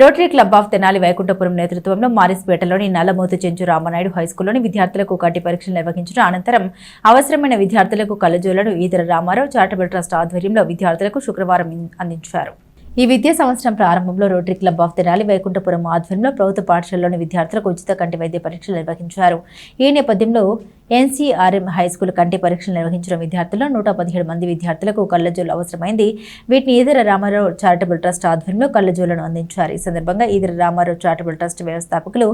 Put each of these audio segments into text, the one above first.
Rotary Club of Tenali Vaikunthapuram నేతృత్వంలో మారిస్పేటలోని నల్లమోతు చెంచు రామనాయుడు హైస్కూల్లోని విద్యార్థులకు కట్టి పరీక్షలు నిర్వహించిన అనంతరం అవసరమైన విద్యార్థులకు కలజోలను ఈదర రామారావు చారిటబుల్ ట్రస్ట్ ఆధ్వర్యంలో విద్యార్థులకు శుక్రవారం అందించారు. ఈ విద్యా సంవత్సరం ప్రారంభంలో Rotary Club of Tenali Vaikunthapuram ఆధ్వర్యంలో ప్రభుత్వ పాఠశాలలోని విద్యార్థులకు ఉచిత కంటి వైద్య పరీక్షలు నిర్వహించారు. ఈ నేపథ్యంలో ఎన్సీఆర్ఎం హైస్కూల్ కంటి పరీక్షలు నిర్వహించిన విద్యార్థుల్లో నూట పదిహేడు మంది విద్యార్థులకు కళ్ళజోలు అవసరమైంది. వీటిని ఈదర రామారావు చారిటబుల్ ట్రస్ట్ ఆధ్వర్యంలో కళ్ళజోలను అందించారు. ఈ సందర్భంగా ఈదర రామారావు చారిటబుల్ ట్రస్ట్ వ్యవస్థాపకులు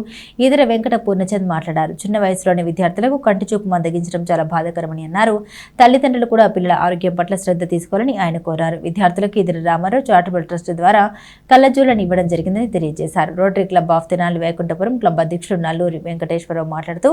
ఈదర వెంకట పూర్ణచంద్ మాట్లాడారు. చిన్న వయసులోని విద్యార్థులకు కంటి చూపు మందగించడం చాలా బాధాకరమని అన్నారు. తల్లిదండ్రులు కూడా పిల్లల ఆరోగ్యం పట్ల శ్రద్ధ తీసుకోవాలని ఆయన కోరారు. విద్యార్థులకు ఈదర రామారావు చారిటబుల్ ట్రస్ట్ ద్వారా కళ్ళజోలను ఇవ్వడం జరిగిందని తెలియజేశారు. Rotary Club of Tenali Vaikunthapuram club అధ్యక్షుడు నల్లూరి వెంకటేశ్వరరావు మాట్లాడుతూ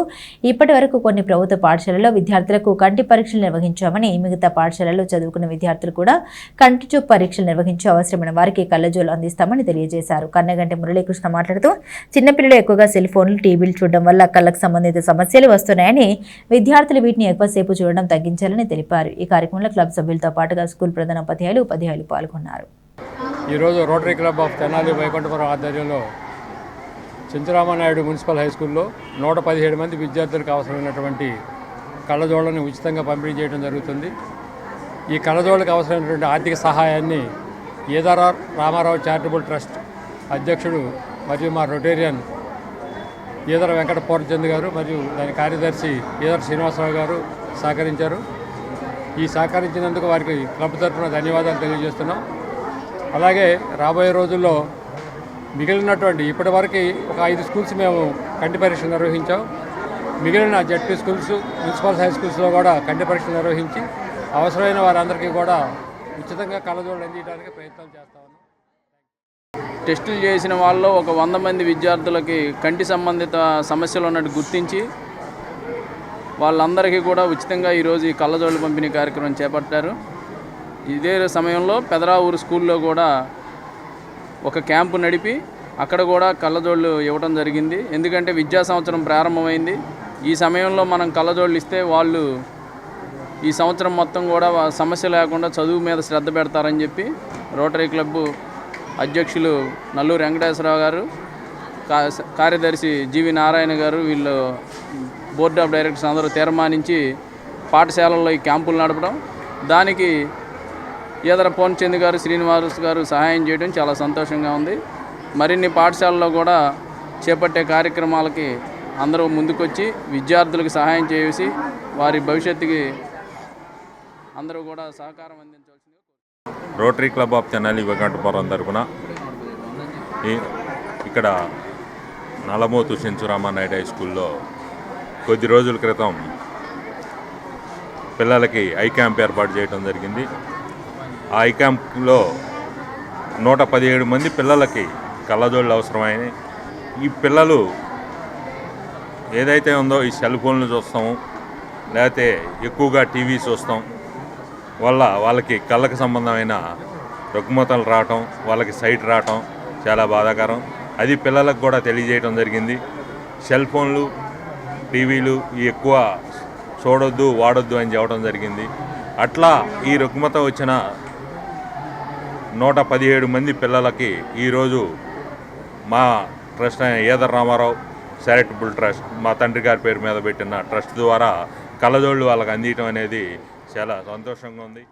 ఇప్పటి వరకు కొన్ని ప్రభుత్వ పాఠశాలలో విద్యార్థులకు కంటి పరీక్షలు నిర్వహించామని మిగతా పాఠశాలలో చదువుకున్న విద్యార్థులు కూడా కంటి చూపు పరీక్షలు నిర్వహించి అవసరమైన వారికి కళ్ళజోలు అందిస్తామని తెలియజేశారు. కన్నగంటి మురళీకృష్ణ మాట్లాడుతూ చిన్నపిల్లలు ఎక్కువగా సెల్ ఫోన్లు టీవీలు చూడడం వల్ల కళ్ళకు సంబంధిత సమస్యలు వస్తున్నాయని విద్యార్థులు వీటిని ఎక్కువసేపు చూడడం తగ్గించాలని తెలిపారు. ఈ కార్యక్రమంలో క్లబ్ సభ్యులతో పాటుగా స్కూల్ ప్రధానోపాధ్యాయులు ఉపాధ్యాయులు పాల్గొన్నారు. ఈరోజు rotary club of Tenali Vaikunthapuram ఆధ్వర్యంలో చింతరామనాయుడు మున్సిపల్ హై స్కూల్లో నూట పదిహేడు మంది విద్యార్థులకు అవసరమైనటువంటి కళ్ళజోళ్ళని ఉచితంగా పంపిణీ చేయడం జరుగుతుంది. ఈ కళ్ళజోళ్ళకి అవసరమైనటువంటి ఆర్థిక సహాయాన్ని ఈదరా రామారావు చారిటబుల్ ట్రస్ట్ అధ్యక్షుడు మరియు మా రొటేరియన్ ఈదర వెంకట పూర్ణచంద్ గారు మరియు దాని కార్యదర్శి ఈదర శ్రీనివాసరావు గారు సహకరించారు. ఈ సహకరించినందుకు వారికి క్లబ్ తరఫున ధన్యవాదాలు తెలియజేస్తున్నాం. అలాగే రాబోయే రోజుల్లో మిగిలినటువంటి ఇప్పటివరకు ఒక ఐదు స్కూల్స్ మేము కంటి పరీక్ష నిర్వహించాం. మిగిలిన జడ్పీ స్కూల్స్ మున్సిపల్ హై స్కూల్స్లో కూడా కంటి పరీక్ష నిర్వహించి అవసరమైన వారందరికీ కూడా ఉచితంగా కళ్ళజోళ్ళు అందించడానికి ప్రయత్నం చేస్తాము టెస్టులు చేసిన వాళ్ళలో ఒక వంద మంది విద్యార్థులకి కంటి సంబంధిత సమస్యలు ఉన్నట్టు గుర్తించి వాళ్ళందరికీ కూడా ఉచితంగా ఈరోజు ఈ కళ్ళజోళ్ళు పంపిణీ కార్యక్రమం చేపట్టారు. ఇదే సమయంలో పెదరావూరు స్కూల్లో కూడా ఒక క్యాంపు నడిపి అక్కడ కూడా కళ్ళజోళ్ళు ఇవ్వడం జరిగింది. ఎందుకంటే విద్యా సంవత్సరం ప్రారంభమైంది. ఈ సమయంలో మనం కళ్ళజోళ్ళు ఇస్తే వాళ్ళు ఈ సంవత్సరం మొత్తం కూడా సమస్య లేకుండా చదువు మీద శ్రద్ధ పెడతారని చెప్పి రోటరీ క్లబ్బు అధ్యక్షులు నల్లూరు వెంకటేశ్వరరావు గారు కా- కార్యదర్శి జీవి నారాయణ గారు వీళ్ళు బోర్డ్ ఆఫ్ డైరెక్టర్స్ అందరూ తీర్మానించి పాఠశాలల్లో ఈ క్యాంపులు నడపడం. దానికి ఈదర పోన్చంద్ గారు శ్రీనివాస్ గారు సహాయం చేయడం చాలా సంతోషంగా ఉంది. మరిన్ని పాఠశాలల్లో కూడా చేపట్టే కార్యక్రమాలకి అందరూ ముందుకొచ్చి విద్యార్థులకు సహాయం చేసి వారి భవిష్యత్తుకి అందరూ కూడా సహకారం అందించవలసింది rotary club of Tenali Venkatapuram తరపున ఈ ఇక్కడ నలమోతు సెంచురామానాయుడు హై స్కూల్లో కొద్ది రోజుల క్రితం పిల్లలకి ఐ క్యాంప్ ఏర్పాటు చేయడం జరిగింది. ఆ ఐ క్యాంప్లో నూట పదిహేడు మంది పిల్లలకి కళ్ళజోళ్ళు అవసరమైనవి. ఈ పిల్లలు ఏదైతే ఉందో ఈ సెల్ ఫోన్లు చూస్తాము లేకపోతే ఎక్కువగా టీవీ చూస్తాం వల్ల వాళ్ళకి కళ్ళకు సంబంధమైన రుగ్మతలు రావటం వాళ్ళకి సైట్ రావటం చాలా బాధాకరం. అది పిల్లలకు కూడా తెలియజేయడం జరిగింది. సెల్ ఫోన్లు టీవీలు ఎక్కువ చూడొద్దు వాడొద్దు అని చెప్పడం జరిగింది. అట్లా ఈ రుగ్మత వచ్చిన నూట పదిహేడు మంది పిల్లలకి ఈరోజు మా ట్రస్ట్ అయిన ఈదర్ రామారావు చారిటబుల్ ట్రస్ట్ మా తండ్రి గారి పేరు మీద పెట్టిన ట్రస్ట్ ద్వారా కళ్ళజోళ్ళు వాళ్ళకి అందించడం అనేది చాలా సంతోషంగా ఉంది.